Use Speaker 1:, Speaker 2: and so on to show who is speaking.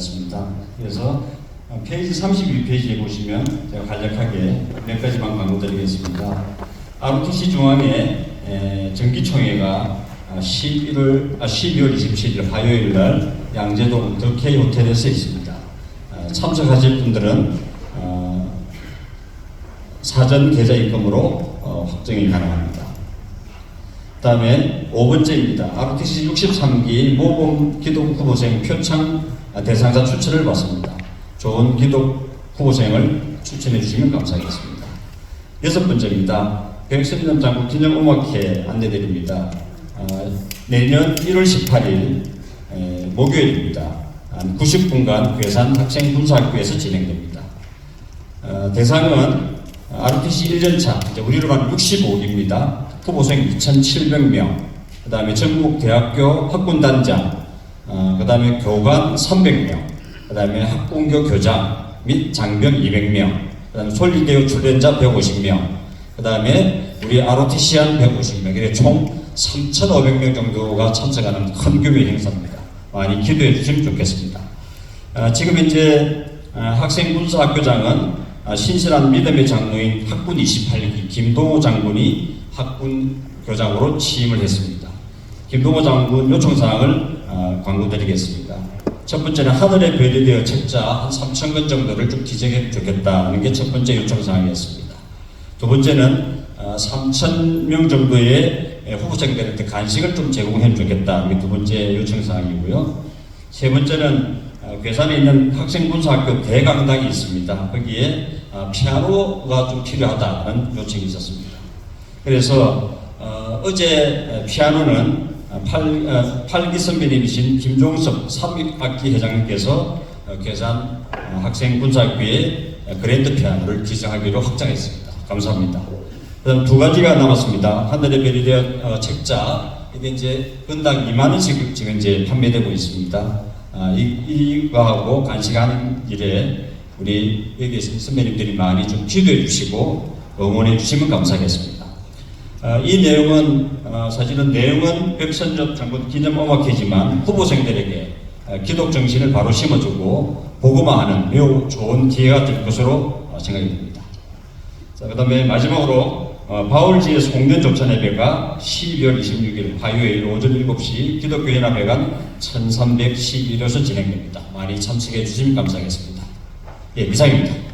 Speaker 1: 하였습니다. 그래서 어, 페이지 32페이지에 보시면 제가 간략하게 몇 가지만 강조드리겠습니다. ROTC 중앙에 에, 정기총회가 11월, 아, 12월 27일 화요일 날 양재동 더케이 호텔에서 있습니다. 어, 참석하실 분들은 어, 사전 계좌 입금으로 어, 확정이 가능합니다. 다음에 5번째입니다. ROTC 63기 모범 기독 후보생 표창 대상자 추천을 받습니다. 좋은 기독 후보생을 추천해 주시면 감사하겠습니다. 여섯 번째입니다. 백선남 장군 기념음악회 안내드립니다. 아, 내년 1월 18일 에, 목요일입니다. 한 90분간 괴산 학생군사학교에서 진행됩니다. 어, 대상은 ROTC 1년차, 이제 우리로 말하면 65입니다. 후보생 2,700명, 그 다음에 전국 대학교 학군단장, 어, 그 다음에 교관 300명, 그 다음에 학군교 교장 및 장병 200명, 그 다음에 솔리대우 출연자 150명, 그 다음에 우리 ROTC한 150명, 이렇게 총 3,500명 정도가 참석하는 큰 규모의 행사입니다. 많이 기도해 주시면 좋겠습니다. 아, 지금 현재 아, 학생군사학교장은 아, 신실한 믿음의 장로인 학군 28기 김동호 장군이 학군 교장으로 취임을 했습니다. 김동호 장군 요청사항을 아, 광고드리겠습니다. 첫 번째는 하늘에 별이 되어 책자 한 3천 권 정도를 좀 기증해 주겠다는 게 첫 번째 요청 사항이었습니다. 두 번째는 3천 명 정도의 후보생들한테 간식을 좀 제공해 주겠다. 이게 두 번째 요청 사항이고요. 세 번째는 어, 괴산에 있는 학생군사학교 대강당이 있습니다. 거기에 어, 피아노가 좀 필요하다는 요청이 있었습니다. 그래서 어, 제 피아노는 어, 팔, 어, 팔기 선배님이신 김종섭 3학기 회장님께서 어, 괴산 어, 학생 군사학교에 그랜드 피아노를 기증하기로 확정했습니다. 감사합니다. 그다음 두 가지가 남았습니다. 하늘의 별이 되어 어, 책자 이게 이제 건당 2만 원씩 지금 이제 판매되고 있습니다. 아, 이, 이거하고 간식하는 일에 우리 여기 선배님들이 많이 좀 기도해 주시고 응원해 주시면 감사하겠습니다. 아, 이 내용은 어, 사실은 내용은 백선엽 장군 기념 음악회지만 후보생들에게 어, 기독 정신을 바로 심어주고 복음화하는 매우 좋은 기회가 될 것으로 어, 생각이 듭니다. 자, 그 다음에 마지막으로 어, 바울지에서 공연 조찬 예배가 12월 26일 화요일 오전 7시 기독교 연합회관 1311호에서 진행됩니다. 많이 참석해 주시면 감사하겠습니다. 예, 이상입니다.